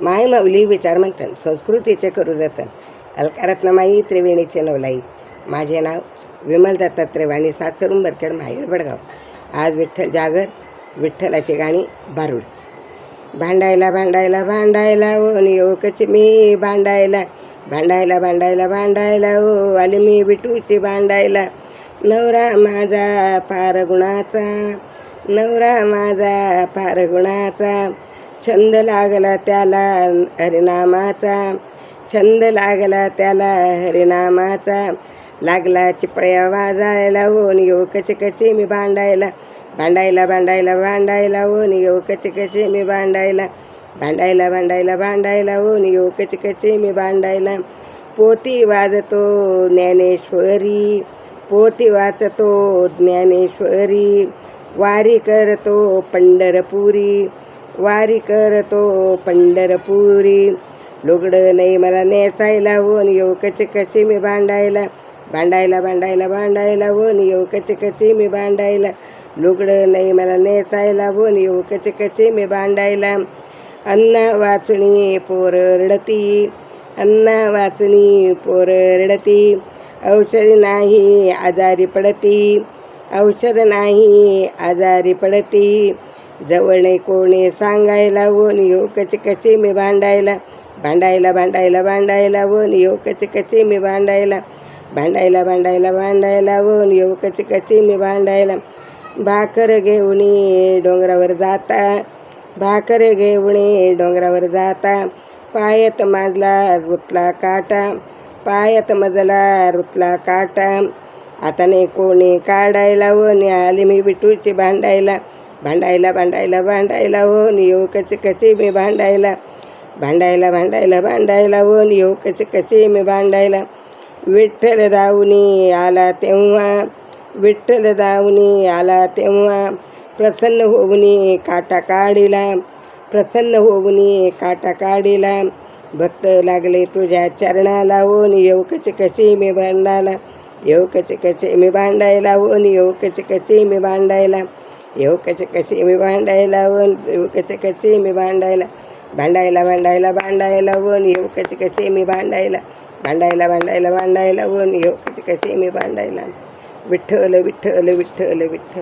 माय माऊली विचार म्हणतात संस्कृतीचे करू जतन. अलकारत्नमाई त्रिवेणीचे नवलाई. माझे नाव विमल दत्तात्रय त्रिवाणी सातरून बरखेड माहेर बडगाव. आज विठ्ठल जागर विठ्ठलाची गाणी बारूड भांडायला भांडायला भांडायला ओ नियोकच मी भांडायला. भांडायला भांडायला भांडायला ओ आले मी विटूची भांडायला. नवरा माझा फार गुणाचा नवरा माझा फार गुणाचा छंद लागला त्याला हरिनामाचा छंद लागला त्याला हरिनामाचा. लागला चिपळ्या वाजायला ओन येऊ कचे कचे मी भांडायला. भांडायला भांडायला भांडायला ओन येऊ कचे कचे मी भांडायला. भांडायला भांडायला भांडायला ओन येऊ कचे कचे मी भांडायला. पोती वाजतो ज्ञानेश्वरी पोती वाचतो ज्ञानेश्वरी. वारी करतो पंढरपुरी वारी करतो पंढरपुरी. लुगडं नाही मला नेसायला वन येऊ कचे कचे मी भांडायला. भांडायला भांडायला भांडायला वन येऊ कचे कचे मी भांडायला. लुगडं नाही मला नेसायला वन येऊ कचे कचे मी भांडायला. अन्न वाचणी पोर रडती. अन्न वाचणी पोर रडती. औषध नाही आजारी पडती. औषध नाही आजारी पडती. जवळ नाही कोणी सांगायला वन येऊ कचे कचे मी भांडायला? भांडायला भांडायला भांडायला वन येऊ कचे कचे मी भांडायला? भांडायला भांडायला भांडायला वन येऊ कचे कचे मी भांडायला? भाकर घेऊन डोंगरावर जाता भाकर घेऊन डोंगरावर जाता पायात माजला रुतला काटा पायात मजला रुतला काटा. हाताने कोणी काढायला वन आली मी बिटूची भांडायला. भांडायला भांडायला भांडायला हो येऊ कसे कसे मी भांडायला. भांडायला भांडायला भांडायला हो येऊ कसे कसे मी भांडायला. विठ्ठल दाऊनी आला तेव्हा विठ्ठल दावणी आला तेव्हा प्रसन्न होऊनी काटा काढिला. प्रसन्न होऊनी काटा काढिला. भक्त लागले तुझ्या चरणाला हो, ओन येऊ कसे कसे मी भांडायला. येऊ कसे कसे मी भांडायला हो, ओन येऊ कसे कसे मी भांडायला. येऊ कसे कसे मी भांडायला वन येऊ कसे कसे मी भांडायला भांडायला भांडायला भांडायला वन येऊ कसे कसे मी भांडायला भांडायला भांडायला भांडायला वन येऊ कसे कसे मी भांडायला. विठ्ठल विठ्ठल विठ्ठल विठ्ठल.